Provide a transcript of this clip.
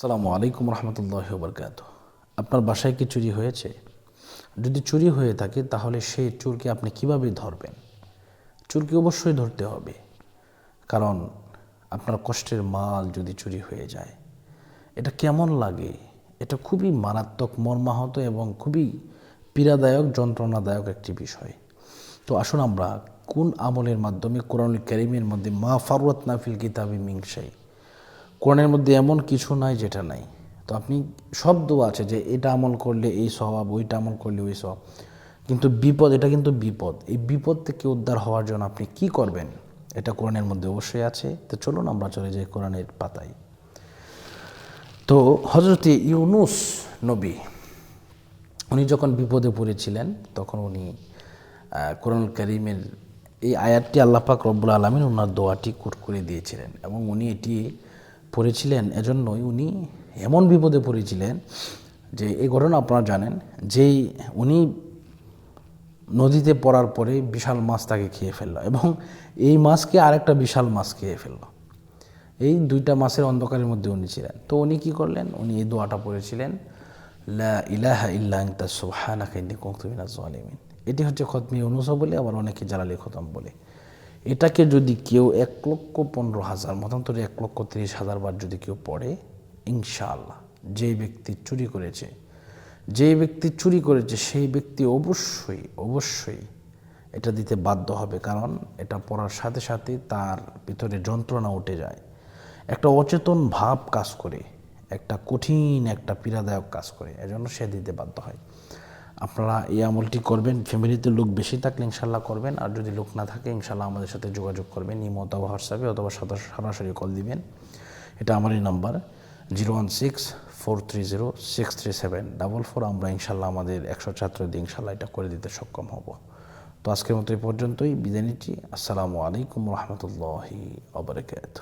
সালামু আলাইকুম রহমতুল্লাহ বরকাত আপনার বাসায় কি চুরি হয়েছে? যদি চুরি হয়ে থাকে, তাহলে সেই চোরকে আপনি কীভাবে ধরবেন? চোরকে অবশ্যই ধরতে হবে। কারণ আপনার কষ্টের মাল যদি চুরি হয়ে যায়, এটা কেমন লাগে? এটা খুবই মারাত্মক, মর্মাহত এবং খুবই পীড়াদায়ক, যন্ত্রণাদায়ক একটি বিষয়। তো আসুন আমরা কোন আমলের মাধ্যমে কোরআনুল করিমের মধ্যে মা ফারুয়াত নাফিল কিতাবি মিংসাই কোরআনের মধ্যে এমন কিছু নাই যেটা নাই। তো আপনি সব দোয়া আছে যে এটা আমল করলে এই স্বভাব, ওইটা আমল করলে ওই স্বভাব। কিন্তু বিপদ, এটা কিন্তু বিপদ। এই বিপদ থেকে উদ্ধার হওয়ার জন্য আপনি কি করবেন? এটা কোরআনের মধ্যে অবশ্যই আছে। তো চলুন আমরা চলে যাই কোরআনের পাতায়। তো হজরতে ইউনুস নবী, উনি যখন বিপদে পড়েছিলেন, তখন উনি কোরআন করিমের এই আয়াতটি আল্লাপাক রব্বুল আলমিন ওনার দোয়াটি কুট করে দিয়েছিলেন এবং উনি এটি পড়েছিলেন, এজন্যই উনি এমন বিপদে পড়েছিলেন যে এই ঘটনা আপনারা জানেন, যেই উনি নদীতে পড়ার পরে বিশাল মাছ তাকে খেয়ে ফেলল এবং এই মাছকে আরেকটা বিশাল মাছ খেয়ে ফেলল। এই দুইটা মাসের অন্ধকারের মধ্যে উনি ছিলেন। তো উনি কি করলেন? উনি এই দোয়াটা পড়েছিলেন, লা ইলাহা ইল্লা এটি হচ্ছে খতমি অনুসা বলে, আবার অনেকে জালালি খতম বলে। এটাকে যদি কেউ এক লক্ষ পনেরো হাজার, মতান্তরে এক লক্ষ তিরিশ হাজার বার যদি কেউ পড়ে, ইনশাআল্লাহ যে ব্যক্তি চুরি করেছে যে ব্যক্তি চুরি করেছে, সেই ব্যক্তি অবশ্যই অবশ্যই এটা দিতে বাধ্য হবে। কারণ এটা পড়ার সাথে সাথে তার ভিতরে যন্ত্রণা উঠে যায়। একটা অচেতন ভাব কাজ করে, একটা কঠিন একটা পীড়াদায়ক কাজ করে, এজন্য সে দিতে বাধ্য হয়। আপনারা এই আমলটি করবেন, ফ্যামিলিতে লোক বেশি থাকলে ইনশাল্লাহ করবেন, আর যদি লোক না থাকে ইনশাল্লাহ আমাদের সাথে যোগাযোগ করবেন, ইমো অথবা হোয়াটসঅ্যাপে অথবা সরাসরি কল দিবেন। এটা আমারই number, zero one six four three zero six three seven, double four আমরা ইনশাল্লাহ আমাদের একশো ছাত্র দিয়ে ইনশাল্লাহ এটা করে দিতে সক্ষম হব। তো আজকের মতো এই পর্যন্তই, বিদায় নিচ্ছি, আসসালামু আলাইকুম রহমতুল্লাহি আবরকাত